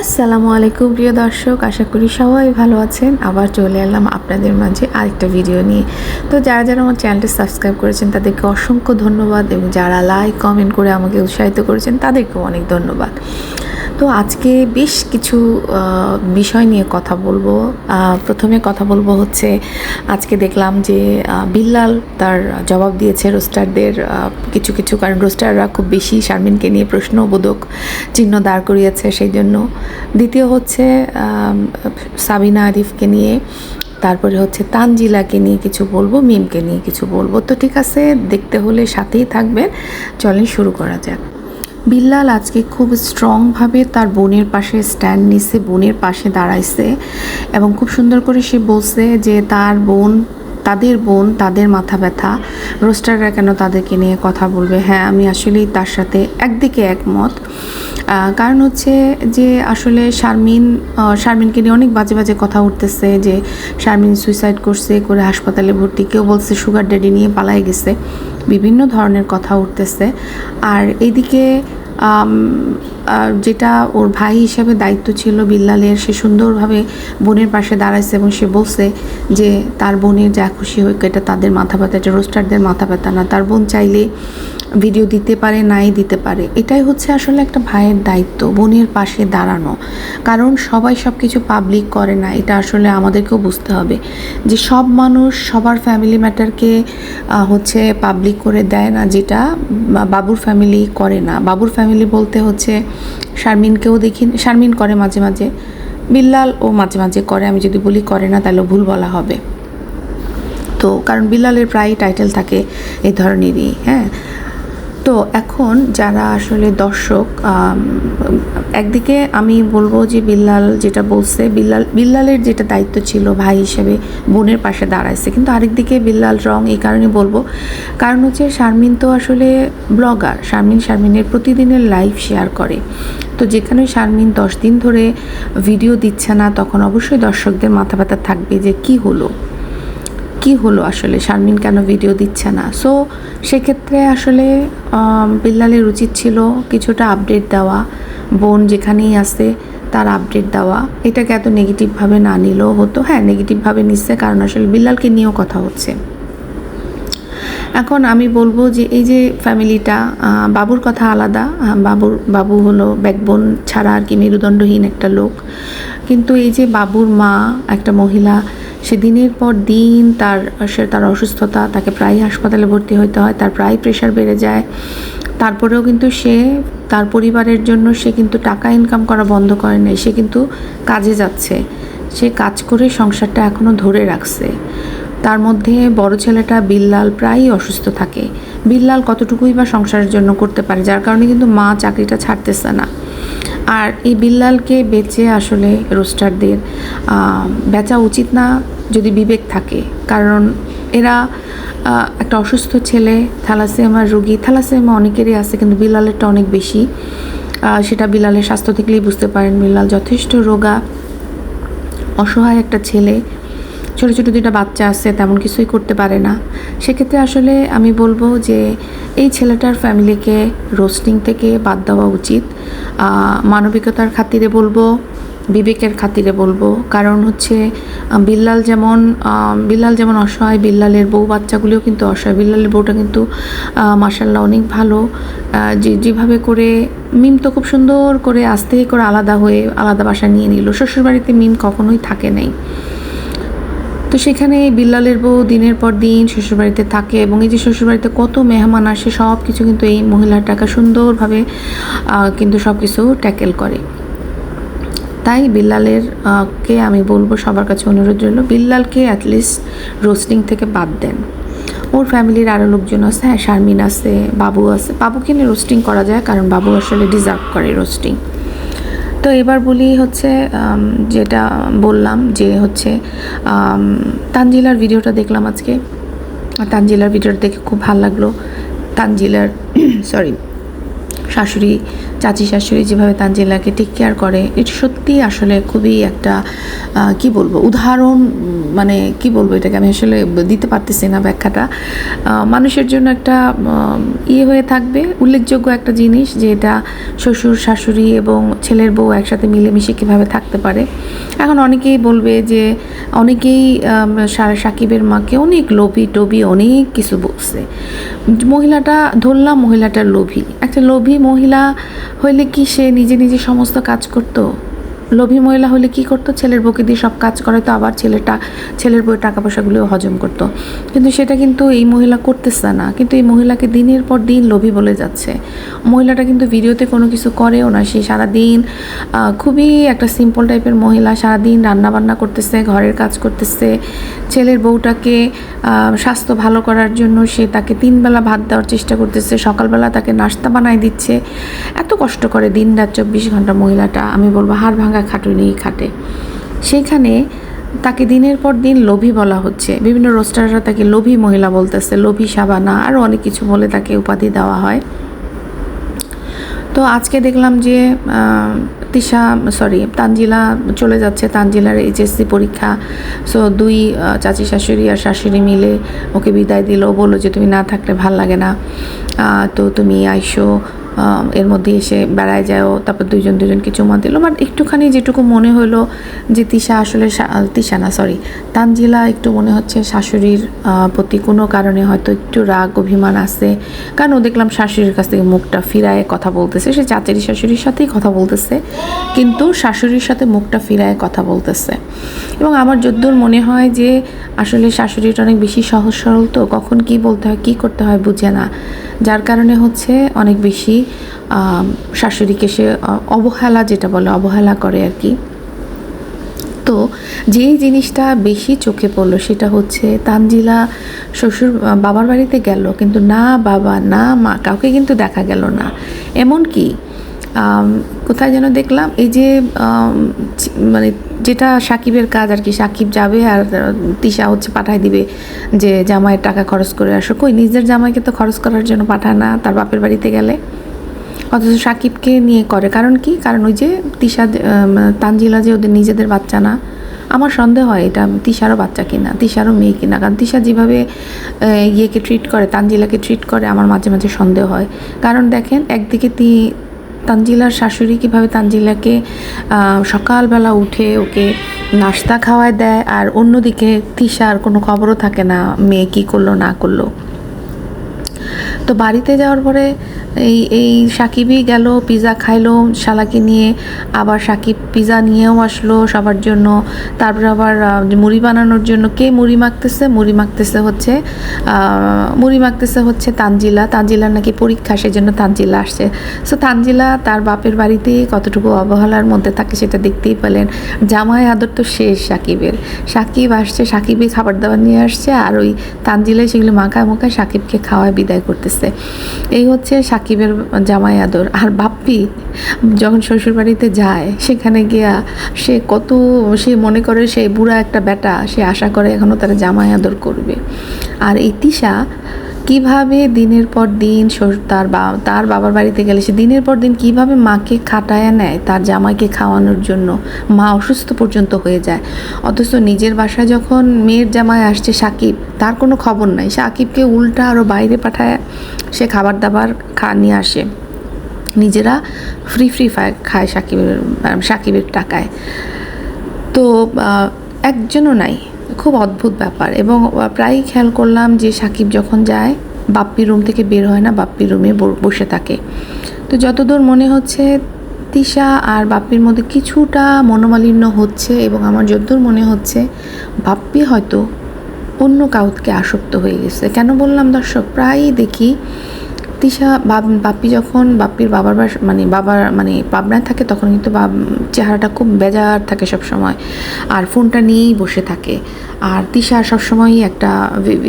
আসসালামু আলাইকুম, প্রিয় দর্শক। আশা করি সবাই ভালো আছেন। আবার চলে এলাম আপনাদের মাঝে আরেকটা ভিডিও নিয়ে। তো যারা যারা আমার চ্যানেলটি সাবস্ক্রাইব করেছেন, তাদেরকে অসংখ্য ধন্যবাদ এবং যারা লাইক কমেন্ট করে আমাকে উৎসাহিত করেছেন, তাদেরকেও অনেক ধন্যবাদ। তো আজকে বেশ কিছু বিষয় নিয়ে কথা বলব। প্রথমে কথা বলব হচ্ছে, আজকে দেখলাম যে বিল্লাল তার জবাব দিয়েছে রোস্টারদের কিছু কিছু, কারণ রোস্টাররা খুব বেশি শারমিনকে নিয়ে প্রশ্নবোধক চিহ্ন দাঁড় করিয়েছে সেই জন্য। দ্বিতীয় হচ্ছে সাবিনা আরিফকে নিয়ে, তারপরে হচ্ছে তানজিলাকে নিয়ে কিছু বলব, মিমকে নিয়ে কিছু বলব। তো ঠিক আছে, দেখতে হলে সাথেই থাকবেন। চলেন শুরু করা যাক। বিল্লাল আজকে খুব স্ট্রংভাবে তার বোনের পাশে স্ট্যান্ড নিছে, বোনের পাশে দাঁড়াইছে এবং খুব সুন্দর করে সে বলছে যে তার বোন, তাদের বোন, তাদের মাথা ব্যথা। রোস্টাররা কেন তাদেরকে নিয়ে কথা বলবে? হ্যাঁ আমি আসলেই তার সাথে একদিকে একমত। কারণ হচ্ছে যে আসলে শারমিন শারমিনকে নিয়ে অনেক বাজে বাজে কথা উঠতেছে যে শারমিন সুইসাইড করছে, করে হাসপাতালে ভর্তি, কেউ বলছে সুগার ড্যাডি নিয়ে পালাই গেছে, বিভিন্ন ধরনের কথা উঠতেছে। আর আর যেটা ওর ভাই হিসেবে দায়িত্ব ছিল বিল্লালের, সে সুন্দরভাবে বোনের পাশে দাঁড়াইছে এবং সে বলছে যে তার বোনের যা খুশি হোক, এটা তাদের মাথা ব্যথা, এটা রোস্টারদের মাথা ব্যথা না। তার বোন চাইলে ভিডিও দিতে পারে, নাই দিতে পারে। এটাই হচ্ছে আসলে একটা ভাইয়ের দায়িত্ব, বোনের পাশে দাঁড়ানো। কারণ সবাই সব কিছু পাবলিক করে না, এটা আসলে আমাদেরকেও বুঝতে হবে যে সব মানুষ সবার ফ্যামিলি ম্যাটারকে হচ্ছে পাবলিক করে দেয় না, যেটা বাবুর ফ্যামিলি করে না। বাবুর ফ্যামিলি বলতে হচ্ছে শারমিনকেও দেখি, শারমিন করে মাঝে মাঝে। বিল্লাল ও মাঝে মাঝে করে, আমি যদি বলি করে না, তাহলে ভুল বলা হবে। তো, কারণ বিল্লালের প্রায় টাইটেল থাকে এই ধরনেরই হ্যাঁ? তো এখন যারা আসলে দর্শক একদিকে আমি বলব যে বিল্লাল যেটা বলছে, বিল্লাল, বিল্লালের যেটা দায়িত্ব ছিল ভাই হিসেবে বোনের পাশে দাঁড়াইছে। কিন্তু আরেকদিকে বিল্লাল রং এই কারণে বলব, কারণ হচ্ছে শারমিন তো আসলে ব্লগার, শারমিন শারমিনের প্রতিদিনের লাইভ শেয়ার করে। তো যেখানে শারমিন দশ দিন ধরে ভিডিও দিচ্ছে না, তখন অবশ্যই দর্শকদের মাথা ব্যথা থাকবে যে কি হলো। কি হলো আসলে? শারমিন কেন ভিডিও দিচ্ছে না? সো সেক্ষেত্রে আসলে বিল্লালের উচিত ছিল কিছুটা আপডেট দেওয়া। বোন যেখানেই আছে, তার আপডেট দেওয়া। এটাকে এত নেগেটিভভাবে না নিলেও হতো। হ্যাঁ নেগেটিভভাবে নিচ্ছে কারণ আসলে বিল্লালকে নিয়েও কথা হচ্ছে। এখন আমি বলব যে, এই যে ফ্যামিলিটা বাবুর কথা আলাদা। বাবুর, বাবু হলো ব্যাকবোন ছাড়া আর কি মেরুদণ্ডহীন একটা লোক। কিন্তু এই যে বাবুর মা, একটা মহিলা সে দিনের পর দিন তার, সে তার অসুস্থতা, তাকে প্রায় হাসপাতালে ভর্তি হতে হয়, তার প্রায় প্রেশার বেড়ে যায়। তারপরেও কিন্তু সে, তার পরিবারের জন্য সে কিন্তু টাকা ইনকাম করা বন্ধ করে নাই, সে কিন্তু কাজে যাচ্ছে। সে কাজ করে সংসারটা এখনও ধরে রাখছে। তার মধ্যে বড় ছেলেটা বিল্লাল প্রায়ই অসুস্থ থাকে। বিল্লাল কতটুকুই বা সংসারের জন্য করতে পারে, যার কারণে কিন্তু মা চাকরিটা ছাড়তেছে না। আর এই বিল্লালকে বেচে আসলে রোস্টারদের বেচা উচিত না যদি বিবেক থাকে। কারণ এরা একটা অসুস্থ ছেলে থ্যালাসেমার রুগী থ্যালাসেমা অনেকেরই আছে, কিন্তু বিলালেরটা অনেক বেশি। সেটা বিলালের স্বাস্থ্য থেকেই বুঝতে পারেন। বিলাল যথেষ্ট রোগা, অসহায় একটা ছেলে। ছোটো ছোটো দুটো বাচ্চা আছে, তেমন কিছুই করতে পারে না। সেক্ষেত্রে আসলে আমি বলব যে, এই ছেলেটার ফ্যামিলিকে রোস্টিং থেকে বাদ দেওয়া উচিত। মানবিকতার খাতিরে বলব বিবেকের খাতিরে বলব। কারণ হচ্ছে বিল্লাল যেমন বিল্লাল যেমন অসহায়, বিল্লালের বউ বাচ্চাগুলিও কিন্তু অসহায়। বিল্লালের বউটা কিন্তু মার্শাল্লাহ অনেক ভালো। যে, যেভাবে করে মিম তো খুব সুন্দর করে আস্তে করে আলাদা হয়ে আলাদা বাসা নিয়ে নিল। শ্বশুরবাড়িতে মিম কখনোই থাকে নাই। তো সেখানে বিল্লালের বউ দিনের পর দিন শ্বশুরবাড়িতে থাকে এবং এই যে শ্বশুরবাড়িতে কত মেহমান আসে সব কিছু কিন্তু এই মহিলার টাকা সুন্দরভাবে কিন্তু সব কিছু ট্যাকেল করে। তাই বিল্লালের কে আমি বলব সবার কাছে অনুরোধ রইল, বিল্লালকে অ্যাটলিস্ট রোস্টিং থেকে বাদ দেন। ওর ফ্যামিলির আরও লোকজন আছে হ্যাঁ শারমিন আছে, বাবু আছে, বাবুকে নিয়ে রোস্টিং করা যায়, কারণ বাবু আসলে ডিজার্ভ করে রোস্টিং তো এবার বলি হচ্ছে যেটা বললাম যে হচ্ছে তানজিলার ভিডিওটা দেখলাম আজকে। তানজিলার ভিডিওটা দেখে খুব ভালো লাগল। তানজিলার সরি শাশুড়ি, চাচি শাশুড়ি যেভাবে তানজিলাকে টেক কেয়ার করে, এটা সত্যি আসলে খুবই একটা কি বলব, উদাহরণ মানে কি বলব এটাকে আমি আসলে দিতে পারতেছি না ব্যাখ্যাটা। মানুষের জন্য একটা ইয়ে হয়ে থাকবে, উল্লেখযোগ্য একটা জিনিস যে এটা শ্বশুর, শাশুড়ি এবং ছেলের বউ একসাথে মিলেমিশে কীভাবে থাকতে পারে। এখন অনেকেই বলবে যে অনেকেই সাকিবের মাকে অনেক লোভি টোভি অনেক কিছু বলছে। মহিলাটা, ধরলাম মহিলাটা লোভী। একটা লোভী মহিলা হইলে কি সে নিজে নিজে সমস্ত কাজ করতো? লোভী মহিলা হলে কি করতো? ছেলের বউকে দিয়ে সব কাজ করে তো আবার ছেলেটা, ছেলের বউয়ের টাকা পয়সাগুলো হজম করত। কিন্তু সেটা কিন্তু এই মহিলা করতেছে না। কিন্তু এই মহিলাকে দিনের পর দিন লোভী বলে যাচ্ছে। মহিলাটা কিন্তু ভিডিওতে কোনো কিছু করেও না। সে সারাদিন খুবই একটা সিম্পল টাইপের মহিলা। সারাদিন রান্নাবান্না করতেছে, ঘরের কাজ করতেছে। ছেলের বউটাকে স্বাস্থ্য ভালো করার জন্য সে তাকে তিনবেলা ভাত দেওয়ার চেষ্টা করতেছে, সকালবেলা তাকে নাস্তা বানায় দিচ্ছে। এত কষ্ট করে দিন রাত চব্বিশ ঘণ্টা মহিলাটা, আমি বলব হাড় ভাঙা খাটুনিই খাটে। সেইখানে তাকে দিনের পর দিন লোভী বলা হচ্ছে। বিভিন্ন রোস্টাররা তাকে লোভী মহিলা বলতেছে, লোভী সাবানা আরও অনেক কিছু বলে তাকে উপাধি দেওয়া হয়। তো আজকে দেখলাম যে তিশা সরি তানজিলা চলে যাচ্ছে। তানজিলার এইচএসসি পরীক্ষা। সো দুই চাচি শাশুড়ি আর শাশুড়ি মিলে ওকে বিদায় দিল। বলল যে, তুমি না থাকলে ভালো লাগে না। তো তুমি আইসো। এর মধ্যে এসে বেড়ায় যাও তারপর দুইজন দুজনকে চুমা দিল। বাট একটুখানি যেটুকু মনে হলো যে তিশা আসলে তিশা না সরি তানজিলা একটু মনে হচ্ছে শাশুড়ির প্রতি কোনো কারণে হয়তো একটু রাগ, অভিমান আছে। কারণ ও দেখলাম শাশুড়ির কাছ থেকে মুখটা ফিরায় কথা বলতেছে। সে চাচারি শাশুড়ির সাথেই কথা বলতেছে, কিন্তু শাশুড়ির সাথে মুখটা ফিরায় কথা বলতেছে। এবং আমার যদ্দূর মনে হয় যে আসলে শাশুড়িটা অনেক বেশি সহজ সরল তো, কখন কি বলতে হয়, কি করতে হয় বুঝে না। যার কারণে হচ্ছে অনেক বেশি শাশুড়িকে সে অবহেলা যেটা বলে, অবহেলা করে আর কি। তো যেই জিনিসটা বেশি চোখে পড়ল সেটা হচ্ছে তানজিলা শ্বশুর বাবার বাড়িতে গেল, কিন্তু না বাবা, না মা, কাউকে কিন্তু দেখা গেল না। এমন কি কোথায় যেন দেখলাম, এই যে মানে যেটা সাকিবের কাজ আর কি, সাকিব যাবে আর তিশা হচ্ছে পাঠায় দিবে যে, জামাইয়ের টাকা খরচ করে আসো। কই, নিজের জামাইকে তো খরচ করার জন্য পাঠায় না, তার বাপের বাড়িতে গেলে। অথচ সাকিবকে নিয়ে করে। কারণ কি? কারণ ওই যে তিশা তানজিলা যে ওদের নিজেদের বাচ্চা না, আমার সন্দেহ হয় এটা তিশারও বাচ্চা কিনা, তিশারও মেয়ে কিনা। কারণ তিশা যেভাবে ইয়েকে ট্রিট করে, তানজিলাকে ট্রিট করে, আমার মাঝে মাঝে সন্দেহ হয়। কারণ দেখেন, একদিকে তি, তানজিলার শাশুড়ি কীভাবে তানজিলাকে সকালবেলা উঠে ওকে নাস্তা খাওয়ায় দেয়, আর অন্যদিকে তিশার কোনো খবরও থাকে না, মেয়ে কী করল, না করল। তো বাড়িতে যাওয়ার পরে এই এই সাকিবই গেল পিৎজা খাইলো, শালাকে নিয়ে আবার সাকিব পিৎজা নিয়েও আসলো সবার জন্য। তারপরে আবার মুড়ি বানানোর জন্য কে মুড়ি মাখতেছে? মুড়ি মাখতেছে হচ্ছে মুড়ি মাখতেছে হচ্ছে তানজিলা। তানজিলার নাকি পরীক্ষা, সেজন্য তানজিলা আসছে। সো তানজিলা তার বাপের বাড়িতে কতটুকু অবহেলার মধ্যে থাকে সেটা দেখতেই পেলেন। জামাই আদর তো শেষ সাকিবের। সাকিব আসছে, সাকিবই খাবার দাবার নিয়ে আসছে, আর ওই তানজিলাই সেগুলো মাখায় মাখায় সাকিবকে খাওয়ায় বিদায় করতেছে। এই হচ্ছে সাকিবের জামাই আদর। আর বাপ্পি যখন শ্বশুরবাড়িতে যায়, সেখানে গিয়া সে কত, সে মনে করে সে বুড়া একটা বেটা সে আশা করে এখনও তারা জামাই আদর করবে। আর এই তিশা কীভাবে দিনের পর দিন তার বা, তার বাবার বাড়িতে গেলে সে দিনের পর দিন কীভাবে মাকে খাটায় নেয়, তার জামাইকে খাওয়ানোর জন্য মা অসুস্থ পর্যন্ত হয়ে যায়। অথচ নিজের বাসায় যখন মেয়ের জামাই আসছে সাকিব, তার কোনো খবর নাই। সাকিবকে উল্টা আরও বাইরে পাঠায়, সে খাবার দাবার খা, নিয়ে আসে। নিজেরা ফ্রি ফ্রি ফায়ার খায় সাকিবের সাকিবের টাকায়। তো একজনও নাই। খুব অদ্ভুত ব্যাপার এবং প্রায়ই খেয়াল করলাম যে সাকিব যখন যায় বাপ্পি রুম থেকে বের হয় না, বাপ্পি রুমে বসে থাকে। তো যতদূর মনে হচ্ছে, তিশা আর বাপ্পির মধ্যে কিছুটা মনোমালিন্য হচ্ছে এবং আমার যতদূর মনে হচ্ছে, বাপ্পি হয়তো অন্য কাউকে আসক্ত হয়ে গেছে। কেন বললাম দর্শক? প্রায়ই দেখি তিশা, বাপ বাপ্পি যখন, বাপ্পির বাবার মানে বাবার মানে পাবনায় থাকে তখন কিন্তু চেহারাটা খুব বেজার থাকে সব সময় আর ফোনটা নিয়েই বসে থাকে। আর তিশা সবসময়ই একটা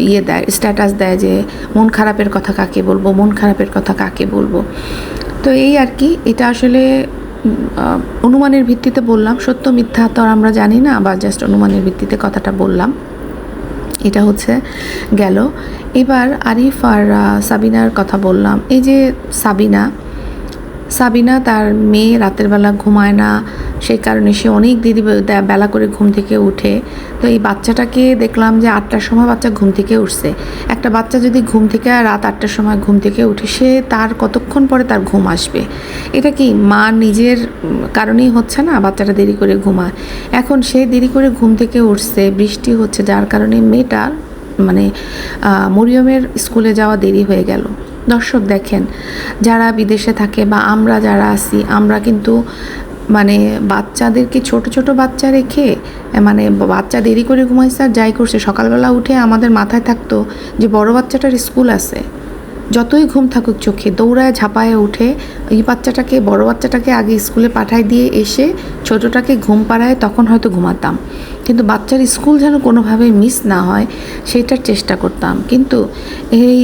ইয়ে দেয় স্ট্যাটাস দেয় যে, মন খারাপের কথা কাকে বলব, মন খারাপের কথা কাকে বলব। তো এই আর কি, এটা আসলে অনুমানের ভিত্তিতে বললাম। সত্য মিথ্যা তো আমরা জানি না, বা জাস্ট অনুমানের ভিত্তিতে কথাটা বললাম। এটা হচ্ছে গেল। এবার আরিফ আর সাবিনার কথা বললাম। এই যে সাবিনা সাবিনা তার মেয়ে রাতের বেলা ঘুমায় না, সেই কারণে সে অনেক দেরি বেলা করে ঘুম থেকে উঠে। তো এই বাচ্চাটাকে দেখলাম যে আটটার সময় বাচ্চা ঘুম থেকে উঠছে। একটা বাচ্চা যদি ঘুম থেকে রাত আটটার সময় ঘুম থেকে উঠে, সে তার কতক্ষণ পরে তার ঘুম আসবে? এটা কি মা নিজের কারণেই হচ্ছে না বাচ্চাটা দেরি করে ঘুমায়? এখন সে দেরি করে ঘুম থেকে উঠছে, বৃষ্টি হচ্ছে, যার কারণে মেয়েটার মানে মরিয়মের স্কুলে যাওয়া দেরি হয়ে গেল। দর্শক দেখেন, যারা বিদেশে থাকে বা আমরা যারা আছি, আমরা কিন্তু মানে বাচ্চাদেরকে ছোট ছোট বাচ্চা রেখে মানে বাচ্চা দেরি করে ঘুমাইছে আর যাই করছে। সকালবেলা উঠে আমাদের মাথায় থাকতো যে বড় বাচ্চাটার স্কুল আছে। যতই ঘুম থাকুক চোখে, দৌড়ায়, ঝাঁপায় উঠে এই বাচ্চাটাকে, বড় বাচ্চাটাকে আগে স্কুলে পাঠায় দিয়ে এসে ছোটোটাকে ঘুম পাড়ায়, তখন হয়তো ঘুমাতাম। কিন্তু বাচ্চার স্কুল যেন কোনোভাবে মিস না হয়, সেইটার চেষ্টা করতাম। কিন্তু এই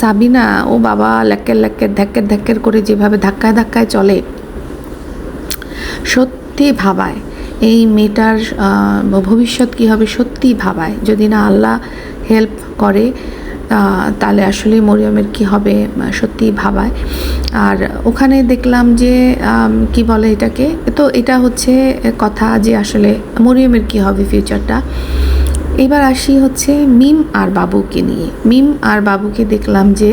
সাবিনা, ও বাবা ল্যাক্কের ল্যাক্কের, ধ্যাক্কের ধ্যাক্কের করে যেভাবে ধাক্কায় ধাক্কায় চলে, সত্যি ভাবায়। এই মেয়েটার ভবিষ্যৎ কী হবে সত্যি ভাবায়। যদি না আল্লাহ হেল্প করে তাহলে আসলে মরিয়মের কি হবে সত্যি ভাবায়। আর ওখানে দেখলাম যে কি বলে এটাকে, তো এটা হচ্ছে কথা যে আসলে মরিয়মের কি হবে ফিউচারটা এবার আসি হচ্ছে মিম আর বাবুকে নিয়ে। মিম আর বাবুকে দেখলাম যে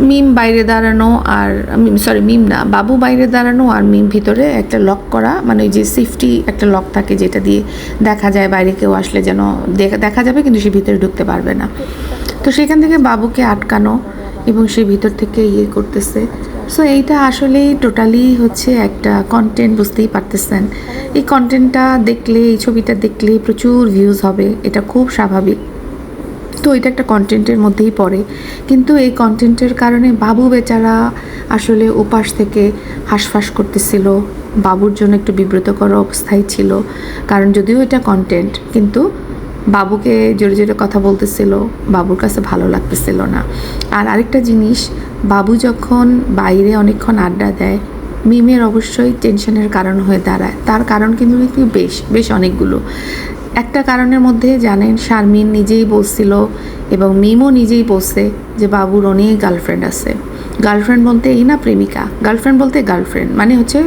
মিম বাইরে দাঁড়ানো আর সরি মিম না, বাবু বাইরে দাঁড়ানো আর মিম ভিতরে একটা লক করা মানে ওই যে সেফটি একটা লক থাকে যেটা দিয়ে দেখা যায় বাইরে কেউ আসলে যেন দেখা- যাবে কিন্তু সে ভিতরে ঢুকতে পারবে না। তো সেখান থেকে বাবুকে আটকানো এবং সে ভিতর থেকে ইয়ে করতেছে। সো এইটা আসলেই টোটালি হচ্ছে একটা কন্টেন্ট বুঝতেই পারতেছেন। এই কন্টেন্টটা দেখলে, এই ছবিটা দেখলে প্রচুর ভিউজ হবে, এটা খুব স্বাভাবিক। তো এটা একটা কন্টেন্টের মধ্যেই পড়ে। কিন্তু এই কন্টেন্টের কারণে বাবু বেচারা আসলে ওপাশ থেকে হাঁসফাঁস করতেছিল। বাবুর জন্য একটু বিব্রতকর অবস্থায় ছিল। কারণ যদিও এটা কন্টেন্ট কিন্তু বাবুকে জোরে জোরে কথা বলতেছিল, বাবুর কাছে ভালো লাগতেছিল না। আর আরেকটা জিনিস, বাবু যখন বাইরে অনেকক্ষণ আড্ডা দেয়, মিমের অবশ্যই টেনশনের কারণ হয়ে দাঁড়ায়। তার কারণ কিন্তু বেশ বেশ অনেকগুলো। একটা কারণের মধ্যে জানেন, শারমিন নিজেই বলছিল এবং মিমও নিজেই বলছে যে বাবুর অনেক গার্লফ্রেন্ড আছে। গার্লফ্রেন্ড বলতে এই না প্রেমিকা? গার্লফ্রেন্ড বলতে গার্লফ্রেন্ড মানে হচ্ছে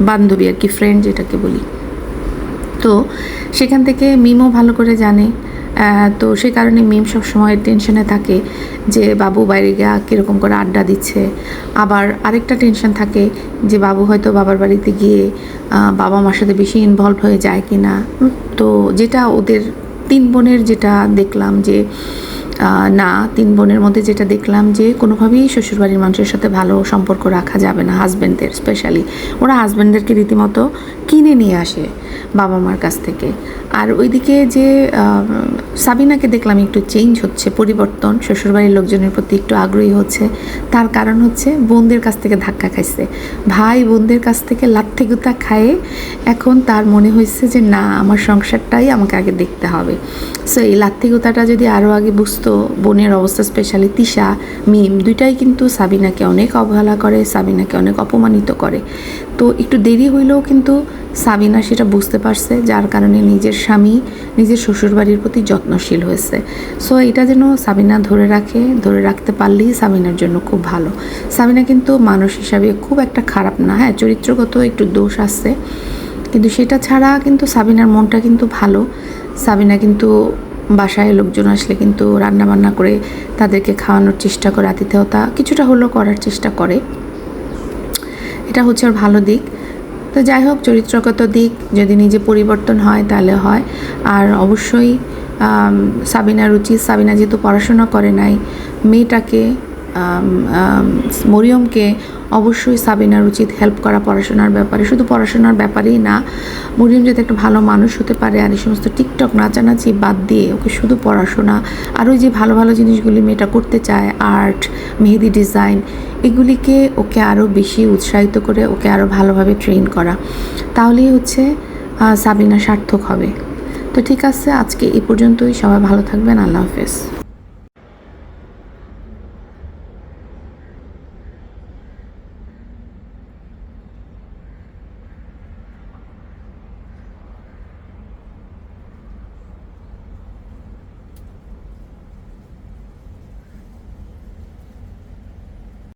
বান্ধবী আর কি ফ্রেন্ড যেটাকে বলি। তো সেখান থেকে মিমও ভালো করে জানে। তো সে কারণে মিম সব সময় টেনশনে থাকে যে, বাবু বাইরে গিয়া কীরকম করে আড্ডা দিচ্ছে? আবার আরেকটা টেনশন থাকে যে, বাবু হয়তো বাবার বাড়িতে গিয়ে বাবা মার সাথে বেশি ইনভলভ হয়ে যায় কি না তো যেটা ওদের তিন বোনের যেটা দেখলাম যে না, তিন বোনের মধ্যে যেটা দেখলাম যে কোনোভাবেই শ্বশুরবাড়ির মানুষের সাথে ভালো সম্পর্ক রাখা যাবে না হাজব্যান্ডদের স্পেশালি ওরা হাজব্যান্ডদেরকে রীতিমতো কিনে নিয়ে আসে বাবা মার কাছ থেকে। আর ওইদিকে যে সাবিনাকে দেখলাম একটু চেঞ্জ হচ্ছে, পরিবর্তন, শ্বশুরবাড়ির লোকজনের প্রতি একটু আগ্রহী হচ্ছে। তার কারণ হচ্ছে বোনদের কাছ থেকে ধাক্কা খাইছে। ভাই বোনদের কাছ থেকে লাথি গুতা খায়ে এখন তার মনে হয়েছে যে, না, আমার সংসারটাই আমাকে আগে দেখতে হবে। সো এই লাথি গুতাটা যদি আরও আগে বুঝতো বোনের অবস্থা স্পেশালি তিশা, মিম দুইটাই কিন্তু সাবিনাকে অনেক অবহেলা করে, সাবিনাকে অনেক অপমানিত করে। তো একটু দেরি হইলেও কিন্তু সাবিনা সেটা বুঝতে পারছে, যার কারণে নিজের স্বামী নিজের শ্বশুরবাড়ির প্রতি যত্নশীল হয়েছে। সো এটা যেন সাবিনা ধরে রাখে, ধরে রাখতে পারলেই সাবিনার জন্য খুব ভালো। সাবিনা কিন্তু মানুষ হিসাবে খুব একটা খারাপ না হ্যাঁ চরিত্রগত একটু দোষ আছে। কিন্তু সেটা ছাড়া কিন্তু সাবিনার মনটা কিন্তু ভালো। সাবিনা কিন্তু বাসায় লোকজন আসলে কিন্তু রান্না বান্না করে তাদেরকে খাওয়ানোর চেষ্টা করে আতিথেয়তা কিছুটা হলেও করার চেষ্টা করে। এটা হচ্ছে ওর ভালো দিক। তো যাই হোক চরিত্রগত দিক যদি নিজে পরিবর্তন হয় তাহলে হয়। আর অবশ্যই আম, সাবিনার উচিত সাবিনা যেহেতু পড়াশোনা করে নাই মেয়েটাকে মরিয়মকে অবশ্যই সাবিনার উচিত হেল্প করা পড়াশোনার ব্যাপারে। শুধু পড়াশোনার ব্যাপারেই না মরিয়ম যাতে একটা ভালো মানুষ হতে পারে আর এই সমস্ত টিকটক নাচানাচি বাদ দিয়ে ওকে শুধু পড়াশোনা, আর ওই যে ভালো ভালো জিনিসগুলি মেয়েটা করতে চায় আর্ট মেহেদি ডিজাইন এগুলিকে ওকে আরও বেশি উৎসাহিত করে, ওকে আরও ভালোভাবে ট্রেন করা। তাহলেই হচ্ছে সাবিনা সার্থক হবে। তো ঠিক আছে, আজকে এই পর্যন্তই। সবাই ভালো থাকবেন। আল্লাহ হাফেজ।